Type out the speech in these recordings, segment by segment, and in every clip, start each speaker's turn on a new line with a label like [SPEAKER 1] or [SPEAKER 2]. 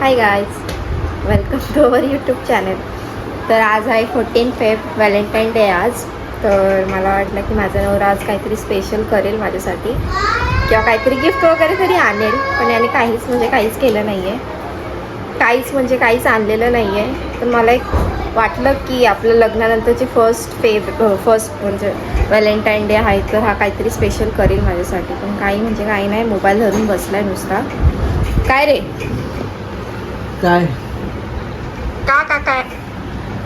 [SPEAKER 1] Hi guys welcome to our YouTube channel तर आज आहे फोर्टीन फेब व्हॅलेंटाईन डे आज. तर मला वाटलं की माझा नवरा आज काहीतरी स्पेशल करेल माझ्यासाठी. किंवा काहीतरी गिफ्ट वगैरे तरी आणेल पण याने काहीच म्हणजे काहीच केलं नाही आहे काहीच म्हणजे काहीच आणलेलं नाही आहे तर मला एक वाटलं की आपलं लग्नानंतरची फर्स्ट फेब फर्स्ट म्हणजे व्हॅलेंटाईन डे आहे तर हा काहीतरी स्पेशल करेल माझ्यासाठी. पण काही म्हणजे काही नाही मोबाईल धरून बसलाय नुसता. काय रे?
[SPEAKER 2] काय?
[SPEAKER 1] का का काय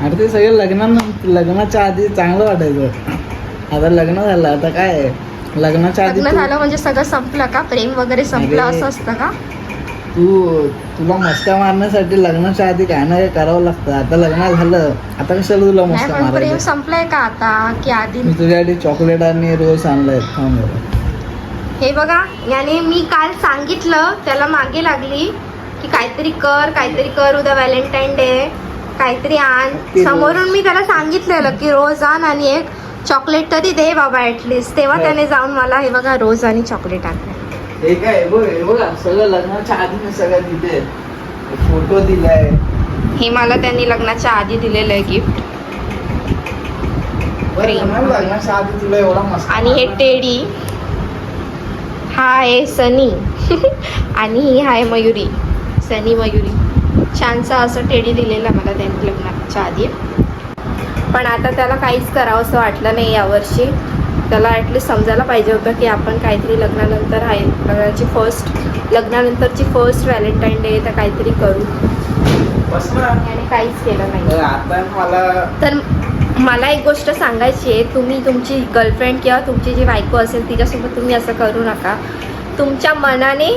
[SPEAKER 2] अरे ते सगळं लग्नानं लग्नाच्या आधी चांगलं वाटायचं. आता लग्न झालं आता काय? लग्नाच्या आधी
[SPEAKER 1] लग्न
[SPEAKER 2] तू-
[SPEAKER 1] झालं म्हणजे सगळं संपलं का? प्रेम वगैरे संपलं
[SPEAKER 2] अरे.
[SPEAKER 1] असं असतं का?
[SPEAKER 2] तू तुला मस्का मारण्यासाठी लग्नाच्या आधी काय ना काय करावं लागतं. आता लग्न झालं आता कशाला तुला
[SPEAKER 1] नाही
[SPEAKER 2] मस्का
[SPEAKER 1] पण प्रेम
[SPEAKER 2] मारायचं
[SPEAKER 1] संपलंय का आता? की आधी
[SPEAKER 2] मी तुझ्यासाठी चॉकलेट आणि रोज आणलाय थांब जरा.
[SPEAKER 1] हे बघा याने मी काल सांगितलं त्याला मागे लागली. की काहीतरी कर काहीतरी कर उद्या व्हॅलेंटाईन डे काहीतरी आण. समोरून मी त्याला सांगितलेलं की रोज आण आणि एक चॉकलेट तरी दे बाबा ऍटलिस्ट तेव्हा. त्याने जाऊन मला हे बघा रोज आणि चॉकलेट आणलं.
[SPEAKER 2] हे काय? बघ बघा सगळं लग्नाच्या आधी मी सगळं दिले फोटो दिलाय.
[SPEAKER 1] हे मला त्यांनी लग्नाच्या आधी दिलेलं आहे गिफ्ट आणि हे. टेडी. हा आहे सनी. आणि ही आहे मयुरी. सनी मयुरी. छानसा असं टेडी दिलेला मला त्यांनी लग्नाच्या आधी. पण आता त्याला काहीच करावं असं वाटलं नाही यावर्षी. त्याला ॲटलिस्ट समजायला पाहिजे होतं की आपण काहीतरी लग्नानंतर आहे. लग्नाची फर्स्ट लग्नानंतरची फर्स्ट व्हॅलेंटाईन डे तर काहीतरी करू. आणि काहीच केलं नाही. तर मला एक गोष्ट सांगायची आहे. तुम्ही तुमची गर्लफ्रेंड किंवा तुमची जी बायको असेल तिच्यासोबत तुम्ही असं करू नका. तुमच्या मनाने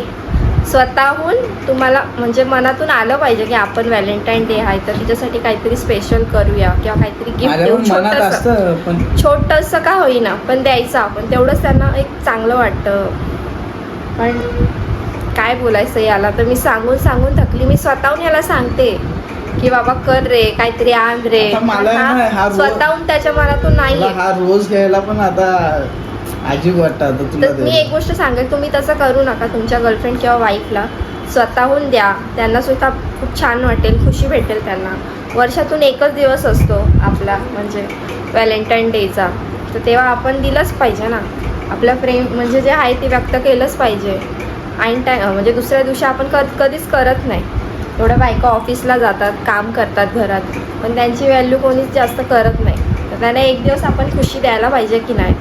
[SPEAKER 1] स्वतःहून तुम्हाला म्हणजे मनातून आलं पाहिजे की आपण व्हॅलेंटाईन डे आहे तर तिच्यासाठी काहीतरी स्पेशल करूया किंवा काहीतरी गिफ्ट देऊ छोटंसं छोटंसं का होईना पण द्यायचं आपण. तेवढंच त्यांना एक चांगलं वाटतं. पण काय बोलायचं याला? तर मी सांगून सांगून थकली. मी स्वतःहून याला सांगते की बाबा कर रे काहीतरी आण रे. स्वतःहून त्याच्या मनातून नाही
[SPEAKER 2] हा रोज घ्यायला पण आता अजीब वाटतं तुला
[SPEAKER 1] तर मी
[SPEAKER 2] ते.
[SPEAKER 1] एक गोष्ट सांगेल तुम्ही तसं करू नका तुमच्या गर्लफ्रेंड किंवा वाईफला स्वतःहून द्या. त्यांना सुद्धा खूप छान वाटेल खुशी भेटेल त्यांना. वर्षातून एकच दिवस असतो आपला म्हणजे व्हॅलेंटाईन डेचा तर तेव्हा आपण दिलंच पाहिजे ना. आपलं प्रेम म्हणजे जे आहे ते व्यक्त केलंच पाहिजे. ऐन टाईम म्हणजे दुसऱ्या दिवशी आपण क कधीच करत नाही. एवढ्या बायका ऑफिसला जातात काम करतात घरात. पण त्यांची व्हॅल्यू कोणीच जास्त करत नाही. तर त्यांना एक दिवस आपण खुशी द्यायला पाहिजे की नाही?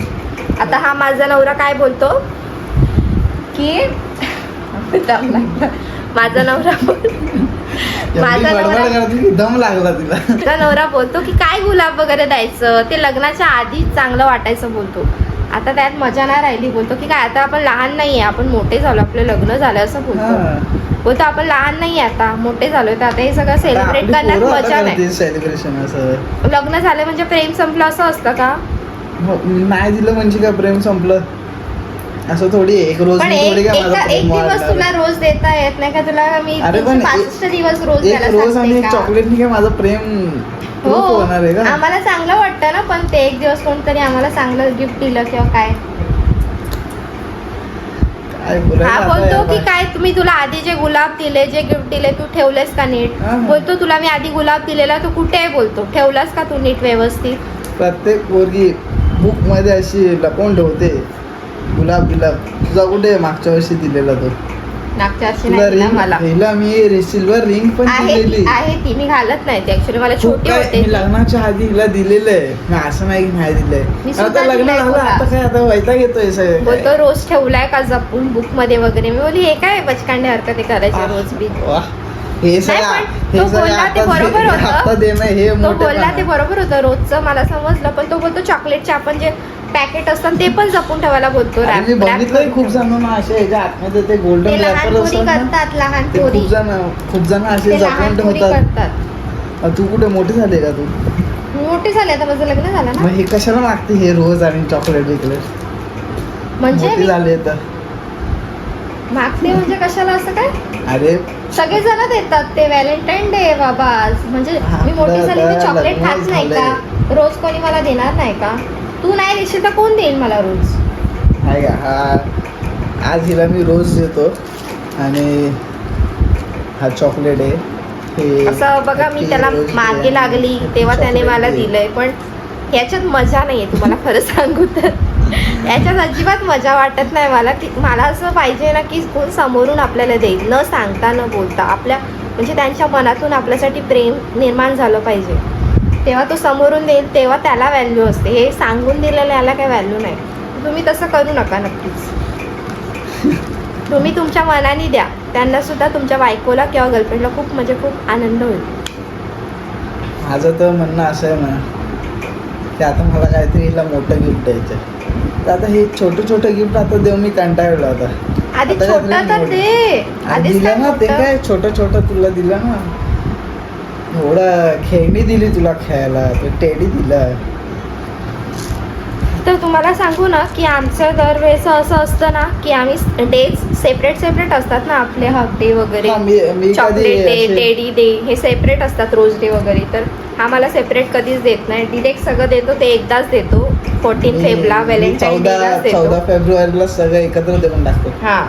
[SPEAKER 1] आता हा माझा नवरा काय बोलतो? की. माझा नवरा माझा नवरा
[SPEAKER 2] तिला.
[SPEAKER 1] नवरा बोलतो की काय गुलाब वगैरे द्यायचं? ते लग्नाच्या आधी चांगलं वाटायचं बोलतो. आता त्यात मजा नाही राहिली बोलतो की काय? आता आपण लहान नाहीये आपण मोठे झालो आपलं लग्न झालं असं बोलतो. बोलतो आपण लहान नाही आता मोठे झालोय तर आता हे सगळं सेलिब्रेट करण्यात मजा नाही. लग्न झालं म्हणजे प्रेम संपलं असं असतं का?
[SPEAKER 2] नाही दिलं म्हणजे काय प्रेम संपलं असं थोडी. एक रोज
[SPEAKER 1] पण
[SPEAKER 2] मी
[SPEAKER 1] एक
[SPEAKER 2] थोडी काय माझं
[SPEAKER 1] एका- एक
[SPEAKER 2] प्रेम
[SPEAKER 1] दिवस
[SPEAKER 2] वाढणार
[SPEAKER 1] तुला रोज देता येत नाही का तुला मी
[SPEAKER 2] अरे पण एक-
[SPEAKER 1] दिवस रोज. द्यायला
[SPEAKER 2] एक रोज आणि
[SPEAKER 1] सांगते
[SPEAKER 2] एक
[SPEAKER 1] का?
[SPEAKER 2] चॉकलेट काय माझं प्रेम
[SPEAKER 1] हो
[SPEAKER 2] होणार आहे का
[SPEAKER 1] आम्हाला चांगलं वाटतं ना पण ते एक दिवस कोणतरी आम्हाला चांगलं गिफ्ट दिलं किंवा काय
[SPEAKER 2] काय बोलायचं
[SPEAKER 1] हा
[SPEAKER 2] आता
[SPEAKER 1] बोलतो? की काय तुम्ही तुला आधी जे गुलाब दिले जे गिफ्ट दिले तू ठेवलेस का नीट
[SPEAKER 2] हा.
[SPEAKER 1] बोलतो तुला मी आधी गुलाब दिलेला तू कुठे आहे बोलतो ठेवलास का तू नीट व्यवस्थित
[SPEAKER 2] प्रत्येक पोरगी बुकमध्ये अशी लपवून ठेवते. गुलाब गुलाब. तुझा कुठे मागच्या वर्षी दिलेला तो.
[SPEAKER 1] मागच्या वर्षी
[SPEAKER 2] तुला
[SPEAKER 1] नाही दिला
[SPEAKER 2] रिंग
[SPEAKER 1] मला.
[SPEAKER 2] हिला मी. सिल्वर रिंग पण
[SPEAKER 1] आहे
[SPEAKER 2] दिलेली.
[SPEAKER 1] आहे ती. मी घालत नाही ऍक्च्युली मला
[SPEAKER 2] खूप
[SPEAKER 1] छोटी
[SPEAKER 2] काय
[SPEAKER 1] होते
[SPEAKER 2] मी लग्नाच्या आधी हिला दिलेलं आहे. मी असं नाही की नाही
[SPEAKER 1] मी
[SPEAKER 2] दिलंय
[SPEAKER 1] सुद्धा
[SPEAKER 2] आता लग्न
[SPEAKER 1] दिलंय
[SPEAKER 2] झालं
[SPEAKER 1] तुला.
[SPEAKER 2] आता काय आता वैताग येतोय सगळं.
[SPEAKER 1] बोलतो रोज ठेवलाय का जपून बुकमध्ये वगैरे? मी बोली हे काय बचकांडे हरकती करायचे
[SPEAKER 2] आह,
[SPEAKER 1] रोज बी?
[SPEAKER 2] वाह. हे सगळं हे सगळं आता दे- हे
[SPEAKER 1] बोलला ते बरोबर होतं. रोजचं मला समजलं पण तो बोलतो चॉकलेटचे आपण जे पॅकेट असतात ते पण जपून ठेवायला बोलतो
[SPEAKER 2] मी बघितलंय खूप. जण असे ह्याच्या आतमध्ये ते गोल्डन रॅपर
[SPEAKER 1] करतात लहान पोरी
[SPEAKER 2] खूप जण खूप जण असे जपून ठेवतात. तू कुठे? मोठी झाली का तू?
[SPEAKER 1] मोठी झाली आता माझं लग्न झालं ना.
[SPEAKER 2] हे कशाला मागते हे रोज आणि चॉकलेट बिकलेट
[SPEAKER 1] म्हणजे
[SPEAKER 2] झाली तर.
[SPEAKER 1] मागते म्हणजे कशाला असं काय?
[SPEAKER 2] अरे.
[SPEAKER 1] सगळे जण देतात ते व्हॅलेंटाईन डे बाबा म्हणजे मी मोठी झाली तर चॉकलेट खात नाही. का? रोज कोणी मला देणार नाही का? तू नाही देशील तर कोण देईल मला रोज?
[SPEAKER 2] का? हा. आज हिला मी रोज देतो. आणि हा चॉकलेट आहे.
[SPEAKER 1] असं बघा मी त्याला मागे लागली तेव्हा त्याने मला. दिलंय. पण ह्याच्यात मजा नाहीये तुम्हाला खरं सांगू तर. याच्यात अजिबात मजा वाटत नाही मला. की मला असं पाहिजे ना की कोण समोरून आपल्याला देईल. न सांगता न बोलता. आपल्या म्हणजे त्यांच्या मनातून आपल्यासाठी प्रेम निर्माण झालं पाहिजे. तेव्हा तो समोरून देईल तेव्हा त्याला व्हॅल्यू असते. हे सांगून दिलेलं याला काही व्हॅल्यू नाही. तुम्ही तसं करू नका नक्कीच. तुम्ही तुमच्या मनाने द्या. त्यांना सुद्धा तुमच्या बायकोला किंवा गर्लफ्रेंडला खूप म्हणजे खूप आनंद होईल.
[SPEAKER 2] माझं तर म्हणणं असं आहे म्हणा की आता मला काहीतरी हिला मोठं गिफ्ट द्यायचं तर आता हे छोटं छोटं गिफ्ट आता देऊ मी कंटाळलो आता.
[SPEAKER 1] आधी छोटा तर. दे.
[SPEAKER 2] दिलं ना ते? काय छोटं छोटं तुला दिलं ना? एवढं खेळणी दिली तुला खेळायला ते टेडी दिलं.
[SPEAKER 1] तर तुम्हाला सांगू ना की आमचं दरवेळेस असं असतं ना की आम्ही डेज सेपरेट सेपरेट असतात ना आपले हक डे वगैरे. चॉकलेट डे टेडी डे हे सेपरेट असतात रोज डे वगैरे. तर हा मला सेपरेट कधीच देत नाही. डिरेक्ट सगळं देतो ते एकदाच देतो. फोर्टीन फेबला व्हॅलेंटाईन
[SPEAKER 2] चौदा
[SPEAKER 1] डेलाच
[SPEAKER 2] चौदा फेब्रुवारीला सगळं एकत्र देऊन टाकतो.
[SPEAKER 1] हा.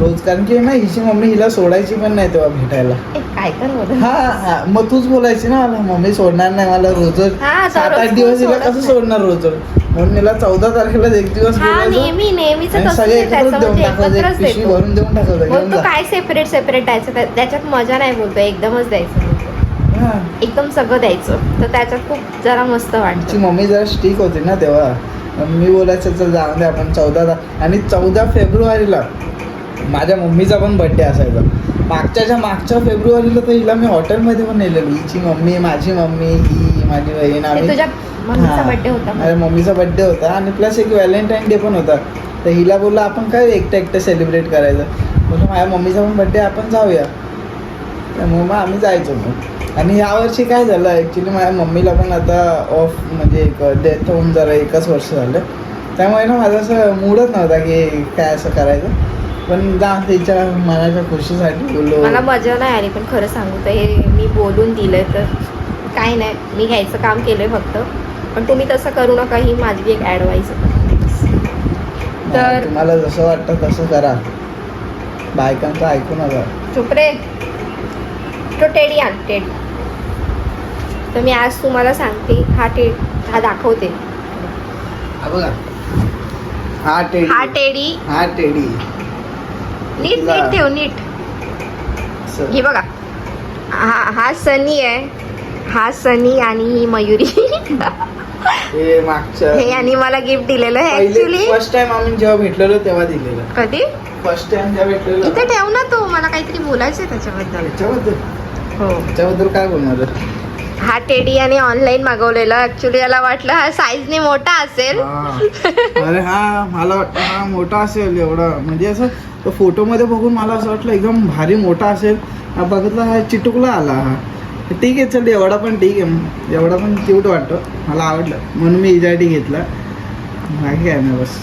[SPEAKER 2] रोज कारण की ना हिची मम्मी हिला सोडायची पण नाही तेव्हा भेटायला.
[SPEAKER 1] काय कर?
[SPEAKER 2] हा हा. मग तूच बोलायची ना मला मम्मी सोडणार नाही मला रोज
[SPEAKER 1] हा,
[SPEAKER 2] सात आठ दिवस हिला कसं. सोडणार रोज म्हणून हिला चौदा तारखेला एक दिवस
[SPEAKER 1] नेहमी नेहमीच
[SPEAKER 2] सगळे
[SPEAKER 1] त्याचं
[SPEAKER 2] देऊन टाकायचं पिशवी भरून देऊन टाकायचं
[SPEAKER 1] काय सेपरेट सेपरेट द्यायचं त्या- त्याच्यात मजा नाही बोलतो एकदमच द्यायचं. एकदम सगळं द्यायचं. तर त्याच्यात खूप जरा मस्त वाटतं.
[SPEAKER 2] मम्मी जरा स्टिक होती ना तेव्हा. मी बोलायचं चल जाऊन दे आपण चौदा आणि चौदा फेब्रुवारीला माझ्या मम्मीचा पण बड्डे असायचा. मागच्याच्या मागच्या फेब्रुवारीला तर हिला मी हॉटेलमध्ये पण नेलेलो. हिची मम्मी माझी मम्मी ही माझी बहीण आम्ही.
[SPEAKER 1] मम्मीचा होता
[SPEAKER 2] माझ्या मम्मीचा बड्डे होता आणि प्लस एक व्हॅलेंटाईन डे पण होता. तर हिला बोललं आपण काय एकटं एकटं सेलिब्रेट करायचं? म्हणून माझ्या मम्मीचा पण बड्डे आपण जाऊया. त्यामुळे मग आम्ही जायचो मग. आणि यावर्षी काय झालं ॲक्च्युली माझ्या मम्मीला पण आता ऑफ म्हणजे एक डेथ होऊन जरा एकच वर्ष झालं. त्यामुळे ना माझं असं मूडच नव्हता की काय असं करायचं. पण जा तिच्या मनाच्या खुशीसाठी बोललो.
[SPEAKER 1] मला मजा नाही आली पण खरं सांगू तर हे मी बोलून दिलंय तर काही नाही मी घ्यायचं काम केलंय फक्त. पण तुम्ही तसं करू नका ही माझी एक ॲडवाईस तर-
[SPEAKER 2] तुम्हाला जसं वाटतं तसं करा. बायकांचं ऐकू नका.
[SPEAKER 1] चुप रे. तो टेडी आण टेडी. तर मी आज तुम्हाला सांगते हा टे हा दाखवते.
[SPEAKER 2] हा हा टेडी
[SPEAKER 1] हा टेडी
[SPEAKER 2] हा टेडी
[SPEAKER 1] नीट नीट ठेव नीट. हे बघा. हा हा सनी आहे. हा सनी आणि ही मयुरी.
[SPEAKER 2] हे
[SPEAKER 1] यांनी मला गिफ्ट दिलेलं आहे ऍक्च्युली
[SPEAKER 2] फर्स्ट टाइम आम्ही जेव्हा भेटलेलो तेव्हा दिलेलं.
[SPEAKER 1] कधी?
[SPEAKER 2] फर्स्ट टाइम जेव्हा भेटलेलो.
[SPEAKER 1] इथे ठेव ना तू मला काहीतरी बोलायचं आहे त्याच्याबद्दल.
[SPEAKER 2] त्याच्याबद्दल?
[SPEAKER 1] हो.
[SPEAKER 2] त्याच्याबद्दल काय बोलणार?
[SPEAKER 1] हा टेडी याने ऑनलाईन मागवलेला. ऍक्च्युली याला वाटलं हा साईजने मोठा असेल.
[SPEAKER 2] अरे हा मला वाटतं हा मोठा असेल एवढा. म्हणजे असं तो फोटोमध्ये बघून मला असं वाटलं एकदम भारी मोठा असेल. हा बघितला हा चिटुकला आला हा. ठीक आहे चल एवढा पण ठीक आहे. एवढा पण क्यूट वाटतो. मला आवडलं. म्हणून मी हिच्यासाठी घेतला. बाकी काय नाही बस.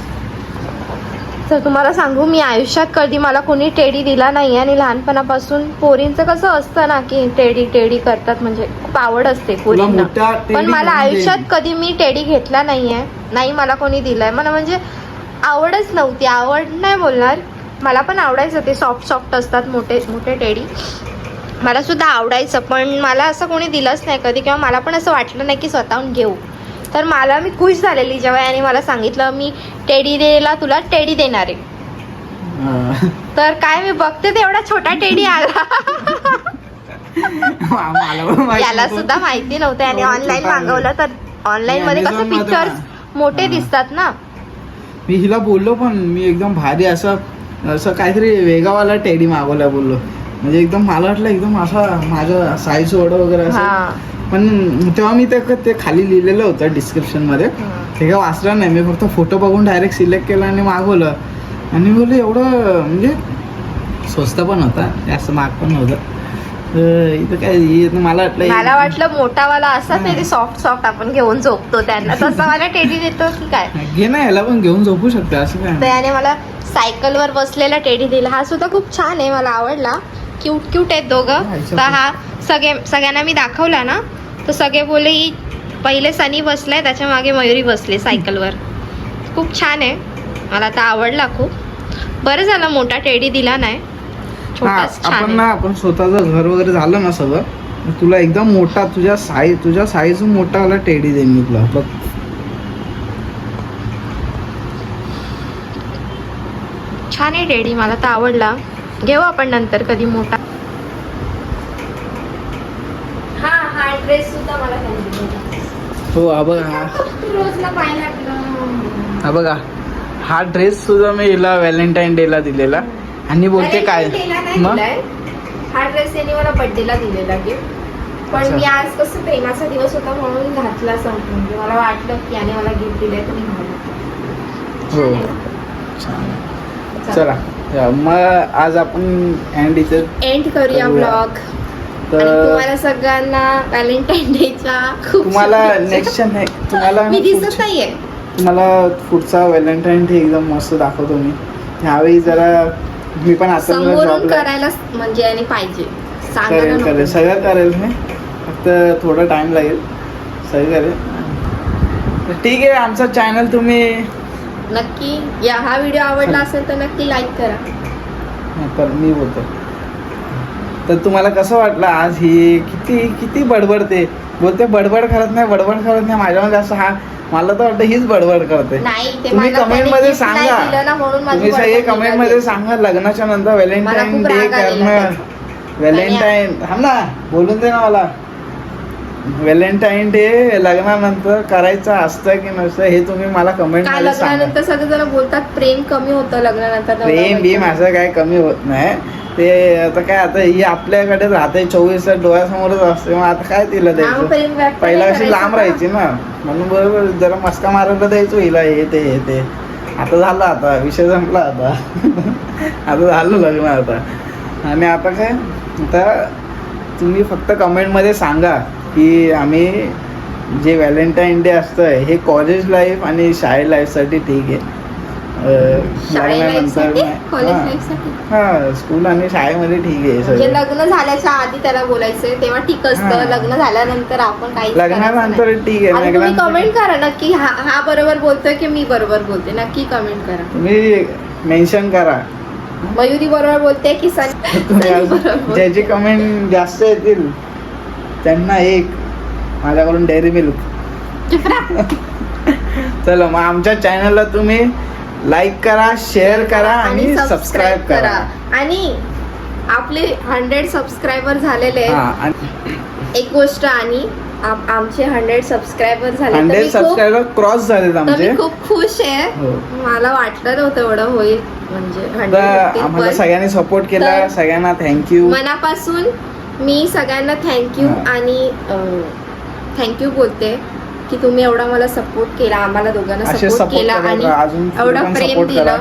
[SPEAKER 1] तर तुम्हाला सांगू मी आयुष्यात कधी मला कोणी टेडी दिला नाही आणि लहानपणापासून पोरींचं कसं असतं ना की टेडी टेडी करतात म्हणजे खूप आवड असते पोरींना. पण मला
[SPEAKER 2] घेऊन
[SPEAKER 1] आयुष्यात. कधी मी टेडी घेतला नाहीये नाही मला कोणी दिलाय. मला म्हणजे आवडच नव्हती. आवड नाही बोलणार. मला पण आवडायचं ते सॉफ्ट सॉफ्ट असतात मोठे मोठे टेडी. मला सुद्धा आवडायचं पण मला असं कोणी दिलंच नाही कधी. किंवा मला पण असं वाटलं नाही की स्वतःहून घेऊ. तर मला मी खुश झालेली जेव्हा याने मला सांगितलं मी टेडी देला तुला टेडी देणार आहे. तर काय मी बघते ते एवढा छोटा टेडी आला याला. सुद्धा माहिती नव्हतं आणि ऑनलाईन. मागवलं तर ऑनलाईन मध्ये कसं पिक्चर्स. मोठे. दिसतात ना
[SPEAKER 2] मी हिला बोललो पण मी एकदम भारी असं असं काहीतरी वेगावाला टेडी मागवला बोललो म्हणजे एकदम मला वाटलं एकदम असा माझं साईज वगैरे असं पण तेव्हा मी ते ते खाली लिहिलेलं होतं डिस्क्रिप्शनमध्ये. ते काय वाचलं नाही. मी फक्त फोटो बघून डायरेक्ट सिलेक्ट केलं आणि मागवलं. आणि बोलले एवढं म्हणजे स्वस्त पण होता. जास्त महाग पण नव्हतं. इथं काय मला वाटलं
[SPEAKER 1] मला वाटलं मोठावाला असा ते सॉफ्ट सॉफ्ट आपण घेऊन झोपतो त्यांना. तसं मला टेडी देतो की काय?
[SPEAKER 2] घे ना याला पण घेऊन झोपू शकते असं काय?
[SPEAKER 1] याने मला सायकलवर बसलेला टेडी दिला. हा सुद्धा खूप छान आहे मला आवडला. क्यूट क्यूट आहेत दोघं. तर हा सगळे सगळ्यांना मी दाखवला ना. तर सगळे बोलले ही पहिले सनी बसलाय त्याच्यामागे मयुरी बसले सायकलवर. खूप छान आहे. मला आता आवडला खूप. बरं झालं मोठा टेडी दिला नाही. छान
[SPEAKER 2] आपण
[SPEAKER 1] आहे.
[SPEAKER 2] ना आपण स्वतःचं घर वगैरे झालं ना सगळं मग तुला एकदम मोठा तुझ्या साईज तुझ्या साईज मोठा वाला टेडी देईन मी तुला. बघ.
[SPEAKER 1] छान आहे टेडी मला तर आवडला. घेऊ आपण नंतर कधी मोठा हा हा ड्रेस सुद्धा मला त्यांनी दिलेला.
[SPEAKER 2] हो हा बघ. हा. हा बघा. हा ड्रेस सुद्धा मी हिला व्हॅलेंटाईन डेला दिलेला. आणि बोलते काय? मग.
[SPEAKER 1] हा ड्रेस त्यांनी मला बर्थडेला दिलेला गिफ्ट पण. मी आज कसं प्रेमाचा दिवस होता म्हणून घातला असं म्हणजे मला वाटलं की याने मला गिफ्ट दिलंय तर मी घालू
[SPEAKER 2] हो. छान. चला. मग आज आपण अँड इथे
[SPEAKER 1] एंड करूया. ब्लॉग
[SPEAKER 2] तर
[SPEAKER 1] तुम्हाला सगळ्यांना व्हॅलेंटाईन डेच्या खूप
[SPEAKER 2] तुम्हाला. नेक्स्ट नाही तुम्हाला
[SPEAKER 1] मी दिसत
[SPEAKER 2] पुढच्या-
[SPEAKER 1] नाहीये.
[SPEAKER 2] तुम्हाला पुढचा व्हॅलेंटाईन डे एकदम मस्त दाखवतो मी. ह्यावेळी जरा मी पण आता
[SPEAKER 1] समोरून
[SPEAKER 2] जॉबला
[SPEAKER 1] करायला म्हणजे याने पाहिजे. सांगायला
[SPEAKER 2] करेल करेल.
[SPEAKER 1] नको.
[SPEAKER 2] सगळं करेल मी. फक्त थोडं टाइम लागेल. सगळं करेल. ठीक आहे आमचा चॅनल तुम्ही
[SPEAKER 1] नक्की या हा व्हिडिओ आवडला असेल तर नक्की लाईक करा.
[SPEAKER 2] तर मी बोलतो. तर तुम्हाला कसं वाटलं आज ही? किती किती बडबडते बोलते बडबड करत नाही बडबड करत नाही. माझ्यामध्ये असं हा मला तर वाटतं हीच बडबड करते. तुम्ही
[SPEAKER 1] कमेंटमध्ये
[SPEAKER 2] सांगा. तुम्ही सगळे कमेंट. मध्ये सांगा लग्नाच्या नंतर व्हॅलेंटाईन डे करणं. व्हॅलेंटाईन. थांब ना बोलून दे ना मला. व्हॅलेंटाईन डे लग्नानंतर करायचं असतं की नसतं हे तुम्ही मला कमेंट
[SPEAKER 1] काय
[SPEAKER 2] मध्ये सांगा.
[SPEAKER 1] लग्नानंतर सगळेजण बोलतात प्रेम कमी होतं लग्नानंतर नवरा
[SPEAKER 2] प्रेम बीम
[SPEAKER 1] बायकोचं.
[SPEAKER 2] असं काय कमी होत नाही. ते आता काय आता ही आपल्याकडे राहते चोवीस तास डोळ्यासमोरच असते मग आता काय तिला
[SPEAKER 1] हा,
[SPEAKER 2] द्यायचं?
[SPEAKER 1] व्यक्त
[SPEAKER 2] पहिला
[SPEAKER 1] नाही
[SPEAKER 2] कशी
[SPEAKER 1] करायचं
[SPEAKER 2] लांब? राहायची ना. म्हणून बरोबर जरा मस्का मारायला द्यायचो हिला हे ते हे ते. आता झालं आता विषय संपला आता. आता झालं लग्न आता. आणि आता काय? आता तुम्ही फक्त कमेंटमध्ये सांगा. की आम्ही जे व्हॅलेंटाईन डे असतं हे कॉलेज लाईफ आणि शाळे लाईफसाठी ठीक आहे. लग्नानंतर हां. स्कूल आणि शाळेमध्ये ठीक आहे
[SPEAKER 1] म्हणजे
[SPEAKER 2] सगळं.
[SPEAKER 1] लग्न झाल्याच्या आधी त्याला बोलायचंय तेव्हा ठीक
[SPEAKER 2] हा.
[SPEAKER 1] असतं. लग्न झाल्यानंतर आपण काही
[SPEAKER 2] लग्नानंतर ठीक आहे
[SPEAKER 1] तुम्ही
[SPEAKER 2] लग्नानंतर-
[SPEAKER 1] कमेंट करा नक्की हा हा बरोबर बोलतोय की मी बरोबर बोलते? नक्की कमेंट करा.
[SPEAKER 2] तुम्ही मेन्शन करा.
[SPEAKER 1] मयुरी बरोबर बोलते की सनी
[SPEAKER 2] तुम्ही
[SPEAKER 1] सनी
[SPEAKER 2] अजून
[SPEAKER 1] बरोबर बोलते.
[SPEAKER 2] ज्याचे कमेंट जास्त येतील त्यांना एक माझ्याकडून डेअरी मिल्क. चला मग आमच्या चॅनलला तुम्ही लाईक करा शेअर करा आणि सबस्क्राईब करा.
[SPEAKER 1] आणि आपले हंड्रेड सबस्क्रायबर झालेले आहेत. एक गोष्ट आणि आम- आमचे हंड्रेड सबस्क्रायबर झाले.
[SPEAKER 2] हंड्रेड सबस्क्रायबर क्रॉस झालेत
[SPEAKER 1] तर
[SPEAKER 2] आमचे.
[SPEAKER 1] खूप खुश आहे.
[SPEAKER 2] हो.
[SPEAKER 1] मला वाटलं नव्हतं एवढं होईल. म्हणजे
[SPEAKER 2] तर
[SPEAKER 1] 100 होतील,
[SPEAKER 2] आम्हाला
[SPEAKER 1] पण
[SPEAKER 2] सगळ्यांनी सपोर्ट केला. सगळ्यांना थँक्यू
[SPEAKER 1] मनापासून मी सगळ्यांना थँक्यू. आणि थँक्यू बोलते की तुम्ही एवढा मला सपोर्ट केला आम्हाला दोघांना सपोर्ट केला आणि एवढं प्रेम. दिलं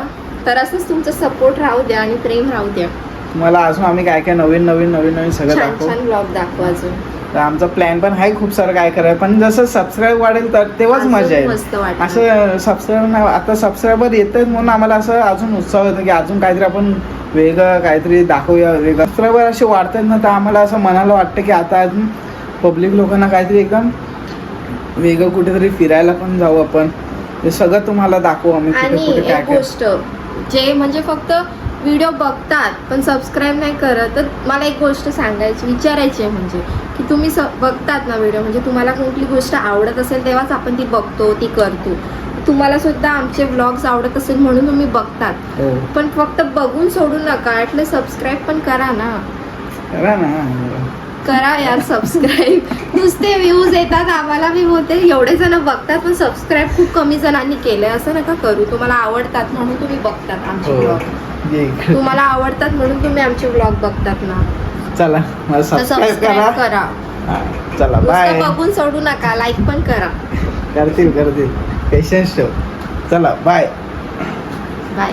[SPEAKER 1] तर असंच तुमचं सपोर्ट राहू द्या आणि प्रेम राहू द्या
[SPEAKER 2] तुम्हाला अजून आम्ही काय काय नवीन नवीन नवीन नवीन सगळं
[SPEAKER 1] छान छान ब्लॉग दाखवा अजून
[SPEAKER 2] तर आमचा प्लॅन पण आहे खूप सारं काय करायचं पण जसं सबस्क्राईब वाढेल तर तेव्हाच मजा येईल. असं सबस्क्राईब नाही आता सबस्क्रायबर येत आहेत म्हणून आम्हाला असं अजून उत्साह होतो की अजून काहीतरी आपण वेगळं काहीतरी दाखवूया वेगळं. सबस्क्रायबर असे वाढतात ना तर आम्हाला असं मनाला वाटतं की आता अजून पब्लिक लोकांना काहीतरी एकदम वेगळं कुठेतरी फिरायला पण जाऊ आपण. हे सगळं तुम्हाला दाखवू आम्ही कुठे कुठे काय.
[SPEAKER 1] गोष्ट जे म्हणजे फक्त व्हिडिओ बघतात पण सबस्क्राईब नाही करत. तर मला एक गोष्ट सांगायची विचारायची आहे म्हणजे की तुम्ही स बघतात ना व्हिडिओ म्हणजे तुम्हाला कुठली गोष्ट आवडत असेल तेव्हाच आपण ती बघतो ती करतो. तुम्हाला सुद्धा आमचे व्लॉग्स आवडत असेल म्हणून तुम्ही बघतात.
[SPEAKER 2] हो.
[SPEAKER 1] पण फक्त बघून सोडू नका ॲटलं सबस्क्राईब पण करा ना.
[SPEAKER 2] करा ना.
[SPEAKER 1] करा यार सबस्क्राईब नुसते व्ह्यूज येतात आम्हाला मी बोलते एवढे जण बघतात पण सबस्क्राईब खूप कमी जणांनी केलंय. असं नका करू. तुम्हाला आवडतात म्हणून तुम्ही बघतात आमचे
[SPEAKER 2] हो.
[SPEAKER 1] ब्लॉग
[SPEAKER 2] ये.
[SPEAKER 1] तुम्हाला आवडतात म्हणून तुम्ही आमचे ब्लॉग बघतात ना.
[SPEAKER 2] चला मला सबस्क्राईब करा.
[SPEAKER 1] करा.
[SPEAKER 2] चला बाय
[SPEAKER 1] बघून सोडू नका लाईक पण करा.
[SPEAKER 2] करतील करतील. पेशन्स ठेव. चला बाय